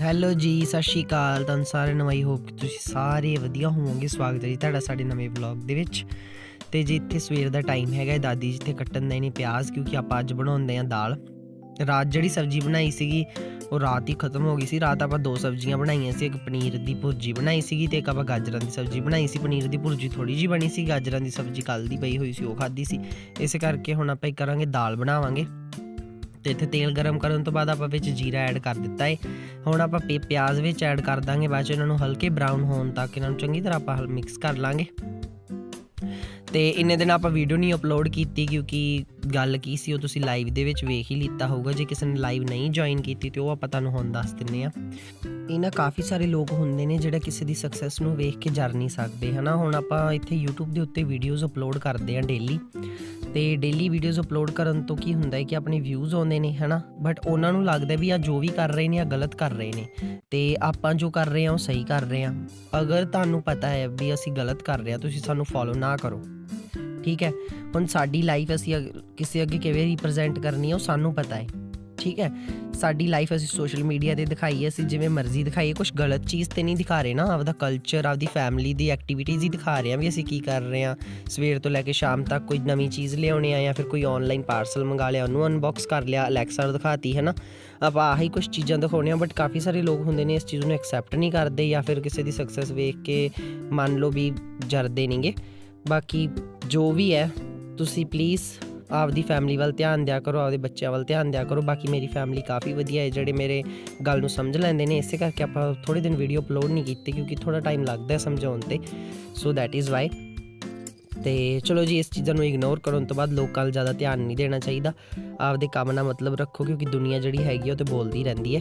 Hello ਜੀ ਸਤਿ ਸ਼੍ਰੀ ਅਕਾਲ। ਤੁਹਾਨੂੰ ਸਾਰਿਆਂ ਨੂੰ ਆਈ ਹੋਪ ਕਿ ਤੁਸੀਂ ਸਾਰੇ ਵਧੀਆ ਹੋਵੋਗੇ। ਸਵਾਗਤ ਹੈ ਜੀ ਤੁਹਾਡਾ ਸਾਡੇ ਨਵੇਂ ਵਲੌਗ ਦੇ ਵਿੱਚ। ਤੇ ਜੀ ਇੱਥੇ ਸਵੇਰ ਦਾ ਟਾਈਮ ਹੈਗਾ ਹੈ, ਦਾਦੀ ਜਿੱਥੇ ਕੱਟਣ ਦੇ ਨੇ ਪਿਆਜ਼ ਕਿਉਂਕਿ ਆਪਾਂ ਅੱਜ ਬਣਾਉਂਦੇ ਆਂ ਦਾਲ। ਰਾਤ ਜਿਹੜੀ ਸਬਜ਼ੀ ਬਣਾਈ ਸੀਗੀ ਉਹ ਰਾਤ ਹੀ ਖਤਮ ਹੋ ਗਈ ਸੀ। ਰਾਤ ਆਪਾਂ ਦੋ ਸਬਜ਼ੀਆਂ ਬਣਾਈਆਂ ਸੀ ਇੱਕ ਪਨੀਰ ਦੀ ਭੁਰਜੀ ਬਣਾਈ ਸੀਗੀ ਤੇ ਇੱਕ ਆਪਾਂ ਗਾਜਰਾਂ ਦੀ ਸਬਜ਼ੀ ਬਣਾਈ ਸੀ। ਪਨੀਰ ਦੀ ਭੁਰਜੀ ਥੋੜੀ ਜੀ ਬਣੀ ਸੀ ਗਾਜਰਾਂ ਦੀ ਸਬਜ਼ੀ ਕੱਲ ਦੀ ਪਈ ਹੋਈ ਸੀ ਉਹ ਖਾਧੀ ਸੀ। ਇਸ ਕਰਕੇ ਹੁਣ ਆਪਾਂ ਇਹ ਕਰਾਂਗੇ ਦਾਲ ਬਣਾਵਾਂਗੇ। ਤੇ ਇੱਥੇ ਤੇਲ ਗਰਮ ਕਰਨ ਤੋਂ ਬਾਅਦ ਆਪਾਂ ਵਿੱਚ ਜੀਰਾ ਐਡ ਕਰ ਦਿੱਤਾ ਹੈ ਹੁਣ ਆਪਾਂ ਪਿ- ਪਿਆਜ਼ ਵਿੱਚ ਐਡ ਕਰ ਦਾਂਗੇ, ਬਾਅਦ ਚ ਇਹਨਾਂ ਨੂੰ ਹਲਕੇ ਬਰਾਊਨ ਹੋਣ ਤੱਕ ਇਹਨਾਂ ਨੂੰ ਚੰਗੀ ਤਰ੍ਹਾਂ ਆਪਾਂ ਮਿਕਸ ਕਰ ਲਾਂਗੇ। ਤੇ ਇੰਨੇ ਦਿਨ ਆਪਾਂ ਵੀਡੀਓ ਨਹੀਂ ਅਪਲੋਡ ਕੀਤੀ ਕਿਉਂਕਿ ਗੱਲ ਕੀ ਸੀ, ਉਹ ਤੁਸੀਂ ਲਾਈਵ ਦੇ ਵਿੱਚ ਵੇਖ ਹੀ ਲਿੱਤਾ ਹੋਊਗਾ। ਜੇ ਕਿਸੇ ਨੇ ਲਾਈਵ ਨਹੀਂ ਜੁਆਇਨ ਕੀਤੀ ਤੇ ਉਹ ਆਪਾਂ ਤੁਹਾਨੂੰ ਹੁਣ ਦੱਸ ਦਿੰਨੇ ਆ। ਇਹਨਾਂ ਕਾਫੀ ਸਾਰੇ ਲੋਕ ਹੁੰਦੇ ਨੇ ਜਿਹੜੇ ਕਿਸੇ ਦੀ ਸਕਸੈਸ ਨੂੰ ਵੇਖ ਕੇ ਜਰ ਨਹੀਂ ਸਕਦੇ, ਹਨਾ? ਹੁਣ ਆਪਾਂ ਇੱਥੇ YouTube ਦੇ ਉੱਤੇ ਵੀਡੀਓਜ਼ ਅਪਲੋਡ ਕਰਦੇ ਆ ਡੇਲੀ ਤੇ ਡੇਲੀ ਵੀਡੀਓਜ਼ ਅਪਲੋਡ ਕਰਨ ਤੋਂ ਕੀ ਹੁੰਦਾ ਹੈ ਕਿ ਆਪਣੇ ਵਿਊਜ਼ ਆਉਂਦੇ ਨੇ, ਹਨਾ? ਬਟ ਉਹਨਾਂ ਨੂੰ ਲੱਗਦਾ ਵੀ ਆ ਜੋ ਵੀ ਕਰ ਰਹੇ ਨੇ, ਆ ਗਲਤ ਕਰ ਰਹੇ ਨੇ ਤੇ ਆਪਾਂ ਜੋ ਕਰ ਰਹੇ ਹਾਂ, ਉਹ ਸਹੀ ਕਰ ਰਹੇ ਹਾਂ। ਅਗਰ ਤੁਹਾਨੂੰ ਪਤਾ ਹੈ ਵੀ ਅਸੀਂ ਗਲਤ ਕਰ ਰਹੇ ਹਾਂ, ਤੁਸੀਂ ਸਾਨੂੰ ਫੋਲੋ ਨਾ ਕਰੋ, ਠੀਕ ਹੈ? ਹੁਣ ਸਾਡੀ ਲਾਈਫ ਅਸੀਂ ਅਗ- ਕਿਸੇ ਅੱਗੇ ਕਿਵੇਂ ਰਿਪਰੈਜ਼ੈਂਟ ਕਰਨੀ ਹੈ, ਉਹ ਸਾਨੂੰ ਪਤਾ ਹੈ। ਠੀਕ ਹੈ? ਸਾਡੀ ਲਾਈਫ ਅਸੀਂ ਸੋਸ਼ਲ ਮੀਡੀਆ ਤੇ ਦਿਖਾਈਏ ਅਸੀਂ ਜਿਵੇਂ ਮਰਜ਼ੀ ਦਿਖਾਈਏ ਕੁਝ ਗਲਤ ਚੀਜ਼ ਤੇ ਨਹੀਂ ਦਿਖਾ ਰਹੇ ਨਾ, ਆਪਦਾ ਕਲਚਰ ਆਪਦੀ ਫੈਮਿਲੀ ਦੀ ਐਕਟੀਵਿਟੀਜ਼ ਹੀ ਦਿਖਾ ਰਹੇ ਹਾਂ ਵੀ ਅਸੀਂ ਕੀ ਕਰ ਰਹੇ ਹਾਂ। ਸਵੇਰ ਤੋਂ ਲੈ ਕੇ ਸ਼ਾਮ ਤੱਕ ਕੋਈ ਨਵੀਂ ਚੀਜ਼ ਲਿਆਉਣੀ ਆ ਜਾਂ ਫਿਰ ਕੋਈ ਆਨਲਾਈਨ ਪਾਰਸਲ ਮੰਗਾ ਲਿਆ, ਉਹਨੂੰ ਅਨਬਾਕਸ ਕਰ ਲਿਆ ਅਲੈਕਸਾ ਦਿਖਾਤੀ ਹੈ ਨਾ ਆਪਾਂ ਆਹੀ ਕੁਝ ਚੀਜ਼ਾਂ ਦਿਖਾਉਣੀਆਂ ਬਟ ਕਾਫੀ ਸਾਰੇ ਲੋਕ ਹੁੰਦੇ ਨੇ ਇਸ ਚੀਜ਼ ਨੂੰ ਐਕਸੈਪਟ ਨਹੀਂ ਕਰਦੇ ਜਾਂ ਫਿਰ ਕਿਸੇ ਦੀ ਸਕਸੈਸ ਵੇਖ ਕੇ ਮੰਨ ਲਓ ਵੀ ਜਰਦੇ ਨਹੀਂਗੇ। ਬਾਕੀ ਜੋ ਵੀ ਹੈ, ਤੁਸੀਂ ਪਲੀਜ਼ ਆਪਦੀ ਫੈਮਿਲੀ ਵੱਲ ਧਿਆਨ ਦਿਆ ਕਰੋ, ਆਪਦੇ ਬੱਚਿਆਂ ਵੱਲ ਧਿਆਨ ਦਿਆ ਕਰੋ। ਬਾਕੀ ਮੇਰੀ ਫੈਮਿਲੀ ਕਾਫੀ ਵਧੀਆ ਹੈ, ਜਿਹੜੇ ਮੇਰੇ ਗੱਲ ਨੂੰ ਸਮਝ ਲੈਂਦੇ ਨੇ, ਇਸੇ ਕਰਕੇ ਆਪਾਂ ਥੋੜੇ ਦਿਨ ਵੀਡੀਓ ਅਪਲੋਡ ਨਹੀਂ ਕੀਤੀ ਕਿਉਂਕਿ ਥੋੜਾ ਟਾਈਮ ਲੱਗਦਾ ਹੈ ਸਮਝਾਉਣ ਤੇ। ਸੋ ਦੈਟ ਇਜ਼ ਵਾਈ ਤੇ ਚਲੋ ਜੀ, ਇਸ ਚੀਜ਼ਾਂ ਨੂੰ ਇਗਨੋਰ ਕਰਨ ਤੋਂ ਬਾਅਦ ਲੋਕਾਂ 'ਤੇ ਜ਼ਿਆਦਾ ਧਿਆਨ ਨਹੀਂ ਦੇਣਾ ਚਾਹੀਦਾ। ਆਪਦੇ ਕੰਮ ਨਾਲ ਮਤਲਬ ਰੱਖੋ ਕਿਉਂਕਿ ਦੁਨੀਆ ਜਿਹੜੀ ਹੈਗੀ ਆ, ਉਹ ਤੇ ਬੋਲਦੀ ਰਹਿੰਦੀ ਹੈ।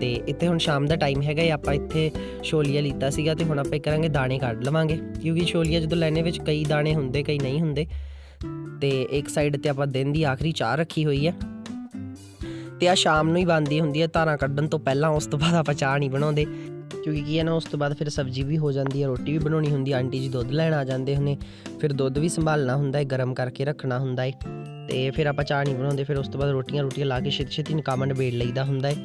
ਤੇ ਇੱਥੇ ਹੁਣ ਸ਼ਾਮ ਦਾ ਟਾਈਮ ਹੈਗਾ ਹੈ, ਆਪਾਂ ਇੱਥੇ ਛੋਲੀਆ ਲਿੱਤਾ ਸੀਗਾ ਤੇ ਹੁਣ ਆਪਾਂ ਇਹ ਕਰਾਂਗੇ ਦਾਣੇ ਕੱਢ ਲਵਾਂਗੇ। ਕਿਉਂਕਿ ਛੋਲੀਆ ਜਦੋਂ ਲੈਣੇ ਵਿੱਚ ਕਈ ਦਾਣੇ ਹੁੰਦੇ, ਕਈ ਨਹੀਂ ਹੁੰਦੇ। ਤੇ ਇੱਕ ਸਾਈਡ ਤੇ ਆਪਾਂ ਦਿਨ ਦੀ ਆਖਰੀ ਚਾਹ ਰੱਖੀ ਹੋਈ ਹੈ। ਤੇ ਆ ਸ਼ਾਮ ਨੂੰ ਹੀ ਬਣਦੀ ਹੁੰਦੀ ਹੈ। ਧਾਰਾਂ ਕੱਢਣ ਤੋਂ ਪਹਿਲਾਂ ਉਸ ਤੋਂ ਬਾਅਦ ਆਪਾਂ ਚਾਹ ਨਹੀਂ ਬਣਾਉਂਦੇ। ਕਿਉਂਕਿ ਕੀ ਹੈ ਨਾ, ਉਸ ਤੋਂ ਬਾਅਦ ਫਿਰ ਸਬਜ਼ੀ ਵੀ ਹੋ ਜਾਂਦੀ ਹੈ, ਰੋਟੀ ਵੀ ਬਣਾਉਣੀ ਹੁੰਦੀ ਹੈ। ਆਂਟੀ ਜੀ ਦੁੱਧ ਲੈਣ ਆ ਜਾਂਦੇ ਹੁੰਦੇ। ਫਿਰ ਦੁੱਧ ਵੀ ਸੰਭਾਲਣਾ ਹੁੰਦਾ ਹੈ, ਗਰਮ ਕਰਕੇ ਰੱਖਣਾ ਹੁੰਦਾ ਹੈ। ਤੇ ਫਿਰ ਆਪਾਂ ਚਾਹ ਨਹੀਂ ਬਣਾਉਂਦੇ। ਫਿਰ ਉਸ ਤੋਂ ਬਾਅਦ ਰੋਟੀਆਂ ਰੋਟੀਆਂ ਲਾ ਕੇ ਛੇਤੀ ਛੇਤੀ ਕੰਮ ਨਿਬੇੜ ਲਈਦਾ ਹੁੰਦਾ ਹੈ।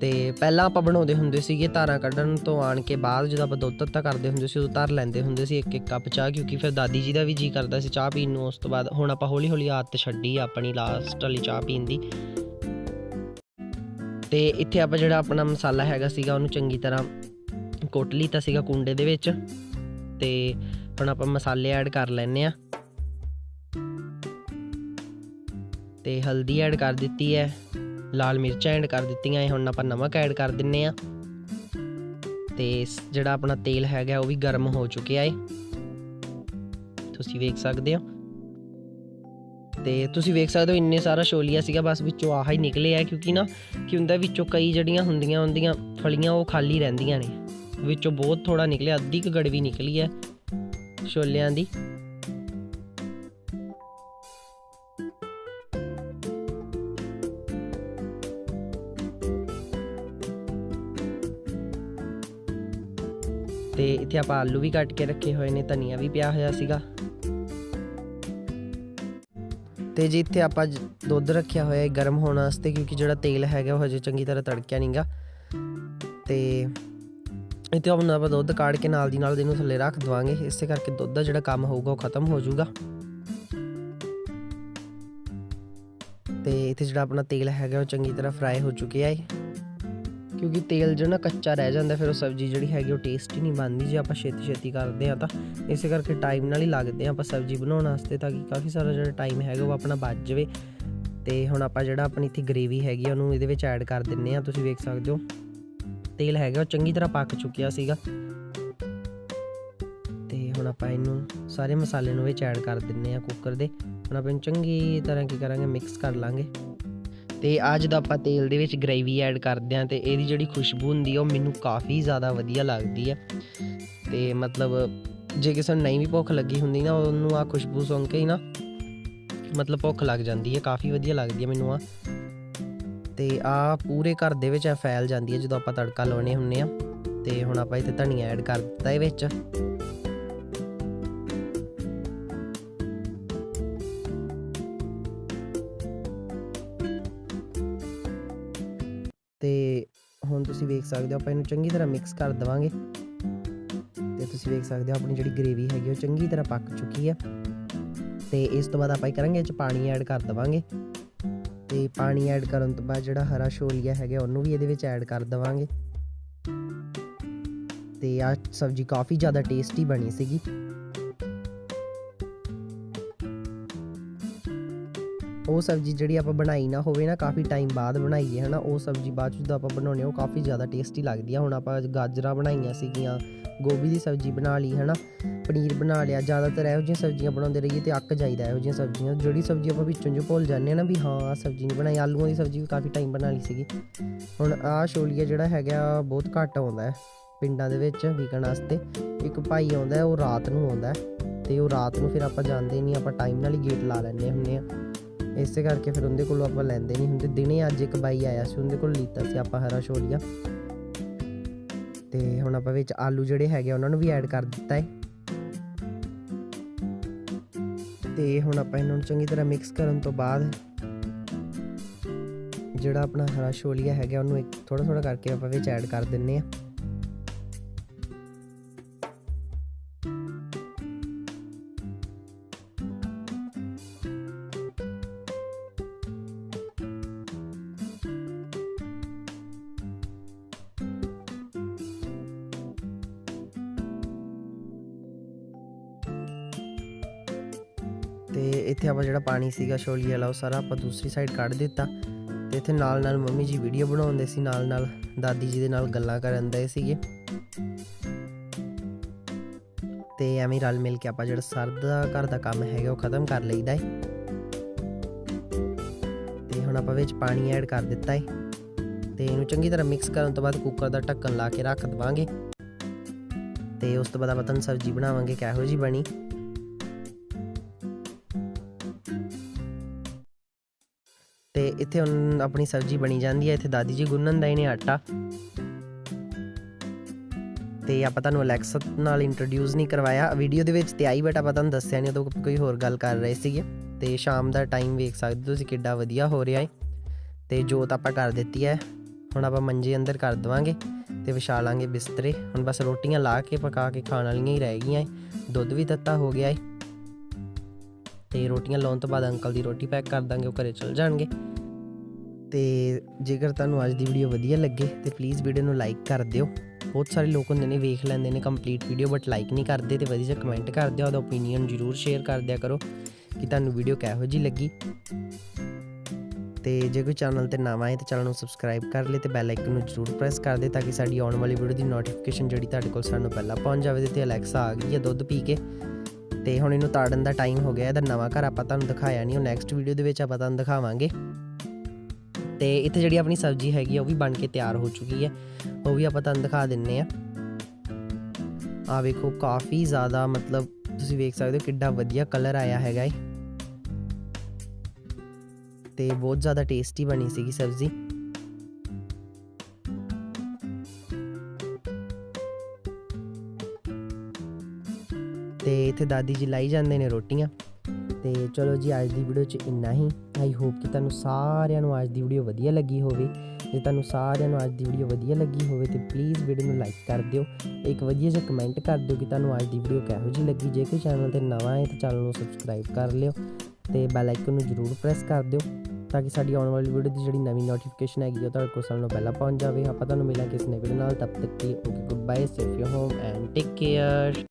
ਤੇ ਪਹਿਲਾਂ ਆਪਾਂ ਬਣਾਉਂਦੇ ਹੁੰਦੇ ਸੀਗੇ ਧਾਰਾਂ ਕੱਢਣ ਤੋਂ ਆਣ ਕੇ ਬਾਅਦ ਜਦੋਂ ਆਪਾਂ ਦੁੱਧ ਤੱਤਾ ਕਰਦੇ ਹੁੰਦੇ ਸੀ ਉਦੋਂ ਧਰ ਲੈਂਦੇ ਹੁੰਦੇ ਸੀ ਇੱਕ ਇੱਕ ਕੱਪ ਚਾਹ, ਕਿਉਂਕਿ ਫਿਰ ਦਾਦੀ ਜੀ ਦਾ ਵੀ ਜੀ ਕਰਦਾ ਸੀ ਚਾਹ ਪੀਣ ਨੂੰ, ਉਸ ਤੋਂ ਬਾਅਦ ਹੁਣ ਆਪਾਂ ਹੌਲੀ ਹੌਲੀ ਆਦਤ ਛੱਡੀ ਆਪਣੀ ਲਾਸਟ ਵਾਲੀ ਚਾਹ ਪੀਣ ਦੀ। ਤੇ ਇੱਥੇ ਆਪਾਂ ਜਿਹੜਾ ਆਪਣਾ ਮਸਾਲਾ ਹੈਗਾ ਸੀਗਾ ਉਹਨੂੰ ਚੰਗੀ ਤਰ੍ਹਾਂ ਕੁੱਟ ਲਿੱਤਾ ਸੀਗਾ ਕੁੰਡੇ ਦੇ ਵਿੱਚ ਤੇ ਹੁਣ ਆਪਾਂ ਮਸਾਲੇ ਐਡ ਕਰ ਲੈਨੇ ਆ ਤੇ ਹਲਦੀ ਐਡ ਕਰ ਦਿੱਤੀ ਹੈ। ਲਾਲ ਮਿਰਚਾਂ ਐਡ ਕਰ ਦਿੱਤੀਆਂ ਹੈ ਹੁਣ ਆਪਾਂ ਨਮਕ ਐਡ ਕਰ ਦਿੰਨੇ ਆ। ਤੇ ਜਿਹੜਾ ਆਪਣਾ ਤੇਲ ਹੈਗਾ, ਉਹ ਵੀ ਗਰਮ ਹੋ ਚੁੱਕਿਆ ਏ। ਤੁਸੀਂ ਵੇਖ ਸਕਦੇ ਹੋ। ਤੇ ਤੁਸੀਂ ਵੇਖ ਸਕਦੇ ਹੋ, ਇੰਨੇ ਸਾਰਾ ਛੋਲੀਆ ਸੀਗਾ, ਬਸ ਵਿੱਚੋਂ ਆਹ ਹੀ ਨਿਕਲੇ ਆ, ਕਿਉਂਕਿ ਨਾ ਕਿ ਹੁੰਦਾ, ਵਿੱਚੋਂ ਕਈ ਜਿਹੜੀਆਂ ਹੁੰਦੀਆਂ ਹੁੰਦੀਆਂ ਫਲੀਆਂ, ਉਹ ਖਾਲੀ ਰਹਿੰਦੀਆਂ ਨੇ। ਵਿੱਚੋਂ ਬਹੁਤ ਥੋੜਾ ਨਿਕਲਿਆ, ਅੱਧੀ ਕੁ ਗੜਵੀ ਨਿਕਲੀ ਹੈ ਛੋਲਿਆਂ ਦੀ। ਤੇ ਇੱਥੇ ਆਪਾਂ ਆਲੂ ਵੀ ਕੱਟ ਕੇ ਰੱਖੇ ਹੋਏ ਨੇ, ਧਨੀਆ ਵੀ ਪਿਆ ਹੋਇਆ ਸੀਗਾ। ਤੇ ਜੀ ਇੱਥੇ ਆਪਾਂ ਦੁੱਧ ਰੱਖਿਆ ਹੋਇਆ ਹੈ ਗਰਮ ਹੋਣ ਵਾਸਤੇ, ਕਿਉਂਕਿ ਜਿਹੜਾ ਤੇਲ ਹੈਗਾ ਉਹ ਹਜੇ ਚੰਗੀ ਤਰ੍ਹਾਂ ਤੜਕਿਆ ਨਹੀਂਗਾ ਤੇ ਇੱਥੇ ਆਪਣਾ ਆਪਾਂ ਦੁੱਧ ਕਾੜ ਕੇ ਨਾਲ ਦੀ ਨਾਲ ਇਹਨੂੰ ਥੱਲੇ ਰੱਖ ਦਵਾਂਗੇ। ਇਸੇ ਕਰਕੇ ਦੁੱਧ ਦਾ ਜਿਹੜਾ ਕੰਮ ਹੋਊਗਾ ਉਹ ਖਤਮ ਹੋ ਜਾਊਗਾ। ਤੇ ਇੱਥੇ ਜਿਹੜਾ ਆਪਣਾ ਤੇਲ ਹੈਗਾ ਉਹ ਚੰਗੀ ਤਰ੍ਹਾਂ ਫਰਾਈ ਹੋ ਚੁੱਕਿਆ ਹੈ ਕਿਉਂਕਿ ਤੇਲ ਜਿਹੜਾ ਨਾ ਕੱਚਾ ਰਹਿ ਜਾਂਦਾ, ਫਿਰ ਉਹ ਸਬਜ਼ੀ ਜਿਹੜੀ ਹੈਗੀ ਉਹ ਟੇਸਟੀ ਨਹੀਂ ਬਣਦੀ, ਜੇ ਆਪਾਂ ਛੇਤੀ ਛੇਤੀ ਕਰਦੇ ਆ ਤਾਂ। ਇਸੇ ਕਰਕੇ ਟਾਈਮ ਨਾਲ ਹੀ ਲੱਗਦੇ ਆ ਆਪਾਂ ਸਬਜ਼ੀ ਬਣਾਉਣ ਵਾਸਤੇ, ਤਾਂ ਕਿ ਕਾਫੀ ਸਾਰਾ ਜਿਹੜਾ ਟਾਈਮ ਹੈਗਾ ਉਹ ਆਪਣਾ ਬਚ ਜਾਵੇ। ਤੇ ਹੁਣ ਆਪਾਂ ਜਿਹੜਾ ਆਪਣੀ ਇੱਥੇ ਗ੍ਰੇਵੀ ਹੈਗੀ ਆ, ਉਹਨੂੰ ਇਹਦੇ ਵਿੱਚ ਐਡ ਕਰ ਦਿੰਨੇ ਆ ਤੁਸੀਂ ਵੇਖ ਸਕਦੇ ਹੋ। ਤੇਲ ਹੈਗਾ, ਉਹ ਚੰਗੀ ਤਰ੍ਹਾਂ ਪੱਕ ਚੁੱਕਿਆ ਸੀਗਾ। ਤੇ ਹੁਣ ਆਪਾਂ ਇਹਨੂੰ ਸਾਰੇ ਮਸਾਲੇ ਨੂੰ ਵਿੱਚ ਐਡ ਕਰ ਦਿੰਨੇ ਆ ਕੁੱਕਰ ਦੇ। ਹੁਣ ਆਪਾਂ ਇਹਨੂੰ ਚੰਗੀ ਤਰ੍ਹਾਂ ਕੀ ਕਰਾਂਗੇ ਮਿਕਸ ਕਰ ਲਾਂਗੇ। ਤੇ ਆ ਜਦੋਂ ਆਪਾਂ ਤੇਲ ਦੇ ਵਿੱਚ ਗ੍ਰੇਵੀ ਐਡ ਕਰਦੇ ਆ ਤੇ ਇਹਦੀ ਜਿਹੜੀ ਖੁਸ਼ਬੂ ਹੁੰਦੀ ਆ, ਉਹ ਮੈਨੂੰ ਕਾਫੀ ਜ਼ਿਆਦਾ ਵਧੀਆ ਲੱਗਦੀ ਆ। ਤੇ ਮਤਲਬ ਜੇ ਕਿਸੇ ਨੂੰ ਨਹੀਂ ਵੀ ਭੁੱਖ ਲੱਗੀ ਹੁੰਦੀ ਨਾ, ਉਹਨੂੰ ਆ ਖੁਸ਼ਬੂ ਸੁਣ ਕੇ ਹੀ ਨਾ, ਮਤਲਬ ਭੁੱਖ ਲੱਗ ਜਾਂਦੀ ਹੈ ਕਾਫੀ ਵਧੀਆ ਲੱਗਦੀ ਹੈ ਮੈਨੂੰ ਆ ਤੇ ਆ ਪੂਰੇ ਘਰ ਦੇ ਵਿੱਚ ਇਹ ਫੈਲ ਜਾਂਦੀ ਹੈ ਜਦੋਂ ਆਪਾਂ ਤੜਕਾ ਲਾਉਣੇ ਹੁੰਨੇ ਆ। ਤੇ ਹੁਣ ਆਪਾਂ ਇੱਥੇ ਧਨੀਆ ਐਡ ਕਰ ਦਿੱਤਾ ਇਹ ਵਿੱਚ। ਦੇਖ ਸਕਦੇ ਹੋ, ਆਪਾਂ ਇਹਨੂੰ ਚੰਗੀ ਤਰ੍ਹਾਂ ਮਿਕਸ ਕਰ ਦੇਵਾਂਗੇ। ਤੇ ਤੁਸੀਂ ਵੇਖ ਸਕਦੇ ਹੋ, ਆਪਣੀ ਜਿਹੜੀ ਗ੍ਰੇਵੀ ਹੈਗੀ, ਉਹ ਚੰਗੀ ਤਰ੍ਹਾਂ ਪੱਕ ਚੁੱਕੀ ਆ। ਤੇ ਇਸ ਤੋਂ ਬਾਅਦ ਆਪਾਂ ਇਹ ਕਰਾਂਗੇ, ਇਹ ਚ ਪਾਣੀ ਐਡ ਕਰ ਦੇਵਾਂਗੇ। ਤੇ ਪਾਣੀ ਐਡ ਕਰਨ ਤੋਂ ਬਾਅਦ ਜਿਹੜਾ ਹਰਾ ਛੋਲੀਆ ਹੈਗਾ, ਉਹਨੂੰ ਵੀ ਇਹਦੇ ਵਿੱਚ ਐਡ ਕਰ ਦੇਵਾਂਗੇ। ਤੇ ਆ ਸਬਜ਼ੀ ਕਾਫੀ ਜ਼ਿਆਦਾ ਟੇਸਟੀ ਬਣੀ ਸੀਗੀ। ਉਹ ਸਬਜ਼ੀ ਜਿਹੜੀ ਆਪਾਂ ਬਣਾਈ ਨਾ ਹੋਵੇ ਨਾ ਕਾਫੀ ਟਾਈਮ ਬਾਅਦ ਬਣਾਈਏ, ਹਨਾ, ਉਹ ਸਬਜ਼ੀ ਬਾਅਦ ਚ ਜਦੋਂ ਆਪਾਂ ਬਣਾਉਣੇ ਉਹ ਕਾਫੀ ਜ਼ਿਆਦਾ ਟੇਸਟੀ ਲੱਗਦੀ ਆ। ਹੁਣ ਆਪਾਂ ਗਾਜਰਾਂ ਬਣਾਈਆਂ ਸੀਗੀਆਂ, ਗੋਭੀ ਦੀ ਸਬਜ਼ੀ ਬਣਾ ਲਈ, ਹਨਾ, ਪਨੀਰ ਬਣਾ ਲਿਆ, ਜ਼ਿਆਦਾਤਰ ਇਹੋ ਜਿਹੀਆਂ ਸਬਜ਼ੀਆਂ ਬਣਾਉਂਦੇ ਰਹੀਏ ਤੇ ਅੱਕ ਜਾਈਦਾ ਇਹੋ ਜਿਹੀਆਂ ਸਬਜ਼ੀਆਂ। ਜਿਹੜੀ ਸਬਜ਼ੀ ਆਪਾਂ ਵਿੱਚੋਂ ਜੋ ਭੁੱਲ ਜਾਂਦੇ ਆ ਨਾ ਵੀ ਹਾਂ, ਆਹ ਸਬਜ਼ੀ ਨਹੀਂ ਬਣਾਈ, ਆਲੂਆਂ ਦੀ ਸਬਜ਼ੀ ਵੀ ਕਾਫੀ ਟਾਈਮ ਬਣਾ ਲਈ ਸੀਗੀ। ਹੁਣ ਆਹ ਛੋਲੀਆ ਜਿਹੜਾ ਹੈਗਾ, ਬਹੁਤ ਘੱਟ ਆਉਂਦਾ ਹੈ ਪਿੰਡਾਂ ਦੇ ਵਿੱਚ ਵਿਕਣ ਵਾਸਤੇ। ਇੱਕ ਭਾਈ ਆਉਂਦਾ ਉਹ ਰਾਤ ਨੂੰ ਆਉਂਦਾ ਹੈ ਤੇ ਉਹ ਰਾਤ ਨੂੰ ਫਿਰ ਆਪਾਂ ਜਾਂਦੇ ਨਹੀਂ, ਆਪਾਂ ਟਾਈਮ ਨਾਲ ਹੀ ਗੇਟ ਲਾ ਲੈਂਦੇ ਹੁੰਦੇ ਆ ਇਸੇ ਕਰਕੇ ਫਿਰ ਉਹਦੇ ਕੋਲੋਂ ਆਪਾਂ ਲੈਂਦੇ ਨਹੀਂ ਹੁੰਦੇ। ਦਿਨੇ ਅੱਜ ਇੱਕ ਬਾਈ ਆਇਆ ਸੀ, ਉਹਦੇ ਕੋਲ ਲੀਤਾ ਸੀ ਆਪਾਂ ਹਰਾ ਛੋਲੀਆ। ਤੇ ਹੁਣ ਆਪਾਂ ਵਿੱਚ ਆਲੂ ਜਿਹੜੇ ਹੈਗੇ ਆ, ਉਹਨਾਂ ਨੂੰ ਵੀ ਐਡ ਕਰ ਦਿੱਤਾ ਹੈ ਤੇ ਹੁਣ ਆਪਾਂ ਇਹਨਾਂ ਨੂੰ ਚੰਗੀ ਤਰ੍ਹਾਂ ਮਿਕਸ ਕਰਨ ਤੋਂ ਬਾਅਦ ਜਿਹੜਾ ਆਪਣਾ ਹਰਾ ਛੋਲੀਆ ਹੈਗਾ, ਉਹਨੂੰ ਇੱਕ ਥੋੜਾ ਥੋੜਾ ਕਰਕੇ ਆਪਾਂ ਵਿੱਚ ਐਡ ਕਰ ਦਿੰਨੇ ਆ ਤੇ ਇੱਥੇ ਆਪਾਂ ਜਿਹੜਾ ਪਾਣੀ ਸੀਗਾ ਛੋਲੀ ਵਾਲਾ, ਉਹ ਸਾਰਾ ਆਪਾਂ ਦੂਸਰੀ ਸਾਈਡ ਕੱਢ ਦਿੱਤਾ ਤੇ ਇੱਥੇ ਨਾਲ ਨਾਲ ਮੰਮੀ ਜੀ ਵੀਡੀਓ ਬਣਾਉਂਦੇ ਸੀ, ਨਾਲ ਨਾਲ ਦਾਦੀ ਜੀ ਦੇ ਨਾਲ ਗੱਲਾਂ ਕਰਨ ਦੇ ਸੀਗੇ। ਤੇ ਐਵੇਂ ਰਲ ਮਿਲ ਕੇ ਆਪਾਂ ਜਿਹੜਾ ਸਰਦ ਦਾ ਘਰ ਦਾ ਕੰਮ ਹੈਗਾ, ਉਹ ਖਤਮ ਕਰ ਲਈਦਾ ਏ। ਤੇ ਹੁਣ ਆਪਾਂ ਵਿੱਚ ਪਾਣੀ ਐਡ ਕਰ ਦਿੱਤਾ ਹੈ ਤੇ ਇਹਨੂੰ ਚੰਗੀ ਤਰ੍ਹਾਂ ਮਿਕਸ ਕਰਨ ਤੋਂ ਬਾਅਦ ਕੁੱਕਰ ਦਾ ਢੱਕਣ ਲਾ ਕੇ ਰੱਖ ਦਵਾਂਗੇ। ਤੇ ਉਸ ਤੋਂ ਬਾਅਦ ਆਪਾਂ ਤੁਹਾਨੂੰ ਸਬਜ਼ੀ ਬਣਾਵਾਂਗੇ, ਕਿਹੋ ਜੀ ਬਣੀ। ਤੇ ਇੱਥੇ ਹੁਣ ਆਪਣੀ ਸਬਜ਼ੀ ਬਣੀ ਜਾਂਦੀ ਹੈ, ਇੱਥੇ ਦਾਦੀ ਜੀ ਗੁੰਨਣ ਦਾ ਇਹਨੇ ਆਟਾ। ਤੇ ਆਪਾਂ ਤੁਹਾਨੂੰ ਅਲੈਕਸਾ ਨਾਲ ਇੰਟਰੋਡਿਊਸ ਨਹੀਂ ਕਰਵਾਇਆ। ਵੀਡੀਓ ਦੇ ਵਿੱਚ ਤੇ ਆਈ ਬਟ ਆਪਾਂ ਤੁਹਾਨੂੰ ਦੱਸਿਆ ਨਹੀਂ, ਉਦੋਂ ਕੋਈ ਹੋਰ ਗੱਲ ਕਰ ਰਹੇ ਸੀਗੇ। ਤੇ ਸ਼ਾਮ ਦਾ ਟਾਈਮ ਵੇਖ ਸਕਦੇ ਹੋ ਤੁਸੀਂ ਕਿੱਡਾ ਵਧੀਆ ਹੋ ਰਿਹਾ ਹੈ। ਤੇ ਜੋਤ ਆਪਾਂ ਕਰ ਦਿੱਤੀ ਹੈ। ਹੁਣ ਆਪਾਂ ਮੰਜੇ ਅੰਦਰ ਕਰ ਦਵਾਂਗੇ ਤੇ ਵਿਛਾ ਲਾਂਗੇ ਬਿਸਤਰੇ। ਹੁਣ ਬਸ ਰੋਟੀਆਂ ਲਾ ਕੇ, ਪਕਾ ਕੇ ਖਾਣ ਵਾਲੀਆਂ ਹੀ ਰਹਿ ਗਈਆਂ ਏ ਦੁੱਧ ਵੀ ਤੱਤਾ ਹੋ ਗਿਆ ਏ ਤੇ ਰੋਟੀਆਂ ਲਾਉਣ ਤੋਂ ਬਾਅਦ ਅੰਕਲ ਦੀ ਰੋਟੀ ਪੈਕ ਕਰ ਦਾਂਗੇ, ਉਹ ਘਰੇ ਚਲ ਜਾਣਗੇ। ਤੇ ਜੇਕਰ ਤੁਹਾਨੂੰ ਅੱਜ ਦੀ ਵੀਡੀਓ ਵਧੀਆ ਲੱਗੇ, ਤੇ ਪਲੀਜ਼ ਵੀਡੀਓ ਨੂੰ ਲਾਈਕ ਕਰ ਦਿਓ। ਬਹੁਤ ਸਾਰੇ ਲੋਕ ਹੁੰਦੇ ਨੇ, ਵੇਖ ਲੈਂਦੇ ਨੇ ਕੰਪਲੀਟ ਵੀਡੀਓ ਬਟ ਲਾਈਕ ਨਹੀਂ ਕਰਦੇ ਤੇ ਵਧੀਆ ਜਿਹਾ ਕਮੈਂਟ ਕਰ ਦਿਓ, ਉਹਦਾ ਓਪੀਨੀਅਨ ਜ਼ਰੂਰ ਸ਼ੇਅਰ ਕਰ ਦਿਆ ਕਰੋ ਕਿ ਤੁਹਾਨੂੰ ਵੀਡੀਓ ਕਿਹੋ ਜੀ ਲੱਗੀ। ਤੇ ਜੇ ਕੋਈ ਚੈਨਲ ਤੇ ਨਵਾਂ ਹੈ, ਤਾਂ ਚੈਨਲ ਨੂੰ ਸਬਸਕ੍ਰਾਈਬ ਕਰ ਲੈ ਤੇ ਬੈਲ ਆਈਕਨ ਨੂੰ ਜ਼ਰੂਰ ਪ੍ਰੈਸ ਕਰ ਦੇ ਤਾਂ ਕਿ ਸਾਡੀ ਆਉਣ ਵਾਲੀ ਵੀਡੀਓ ਦੀ ਨੋਟੀਫਿਕੇਸ਼ਨ ਜਿਹੜੀ ਤੁਹਾਡੇ ਕੋਲ ਸਾਨੂੰ ਪਹਿਲਾਂ ਪਹੁੰਚ ਜਾਵੇ ਤੇ ਅਲੈਕਸਾ ਆ ਗਈ ਹੈ ਦੁੱਧ ਪੀ ਕੇ। ਤੇ ਹੁਣ ਇਹਨੂੰ ਤਾੜਨ ਦਾ ਟਾਈਮ ਹੋ ਗਿਆ, ਇਹਦਾ ਨਵਾਂ ਘਰ ਆਪਾਂ ਤੁਹਾਨੂੰ ਦਿਖਾਇਆ ਨਹੀਂ, ਉਹ ਨੈਕਸਟ ਵੀਡੀਓ ਦੇ ਵਿੱਚ ਆਪਾਂ ਤੁਹਾਨੂੰ ਦਿਖਾਵਾਂਗੇ। ਤੇ ਇੱਥੇ ਜਿਹੜੀ ਆਪਣੀ ਸਬਜ਼ੀ ਹੈਗੀ ਆ, ਉਹ ਵੀ ਬਣ ਕੇ ਤਿਆਰ ਹੋ ਚੁੱਕੀ ਹੈ। ਉਹ ਵੀ ਆਪਾਂ ਤੁਹਾਨੂੰ ਦਿਖਾ ਦਿੰਨੇ ਆ। ਆ ਵੇਖੋ, ਕਾਫੀ ਜ਼ਿਆਦਾ ਮਤਲਬ ਤੁਸੀਂ ਵੇਖ ਸਕਦੇ ਹੋ ਕਿੱਡਾ ਵਧੀਆ ਕਲਰ ਆਇਆ ਹੈਗਾ ਏ। ਤੇ ਬਹੁਤ ਜ਼ਿਆਦਾ ਟੇਸਟੀ ਬਣੀ ਸੀਗੀ ਸਬਜ਼ੀ। ਤੇ ਇੱਥੇ ਦਾਦੀ ਜੀ ਲਾਈ ਜਾਂਦੇ ਨੇ ਰੋਟੀਆਂ। ਤੇ ਚਲੋ ਜੀ, ਅੱਜ ਦੀ ਵੀਡੀਓ 'ਚ ਇੰਨਾ ਹੀ। ਆਈ ਹੋਪ ਕਿ ਤੁਹਾਨੂੰ ਸਾਰਿਆਂ ਨੂੰ ਅੱਜ ਦੀ ਵੀਡੀਓ ਵਧੀਆ ਲੱਗੀ ਹੋਵੇ। ਜੇ ਤੁਹਾਨੂੰ ਸਾਰਿਆਂ ਨੂੰ ਅੱਜ ਦੀ ਵੀਡੀਓ ਵਧੀਆ ਲੱਗੀ ਹੋਵੇ ਤੇ ਪਲੀਜ਼ ਵੀਡੀਓ ਨੂੰ ਲਾਈਕ ਕਰ ਦਿਓ। ਇੱਕ ਵਧੀਆ ਜਿਹਾ ਕਮੈਂਟ ਕਰ ਦਿਓ ਕਿ ਤੁਹਾਨੂੰ ਅੱਜ ਦੀ ਵੀਡੀਓ ਕਿਹੋ ਜਿਹੀ ਲੱਗੀ। ਜੇ ਕੋਈ ਚੈਨਲ ਤੇ ਨਵਾਂ ਹੈ ਤਾਂ ਚੈਨਲ ਨੂੰ ਸਬਸਕ੍ਰਾਈਬ ਕਰ ਲਿਓ ਤੇ ਬੈਲ ਆਈਕਨ ਨੂੰ ਜ਼ਰੂਰ ਪ੍ਰੈਸ ਕਰ ਦਿਓ ਤਾਂ ਕਿ ਸਾਡੀ ਆਉਣ ਵਾਲੀ ਵੀਡੀਓ ਦੀ ਜਿਹੜੀ ਨਵੀਂ ਨੋਟੀਫਿਕੇਸ਼ਨ ਹੈਗੀ ਉਹ ਤੁਹਾਡੇ ਕੋਲ ਸਾਰਿਆਂ ਨੂੰ ਪਹਿਲਾਂ ਪਹੁੰਚ ਜਾਵੇ। ਆਪਾਂ ਤੁਹਾਨੂੰ ਮਿਲਾਂਗੇ ਇਸ ਨਵੇਂ ਵੀਡੀਓ ਨਾਲ। ਤਬ ਤੱਕ ਲਈ okay good bye safe you home and take care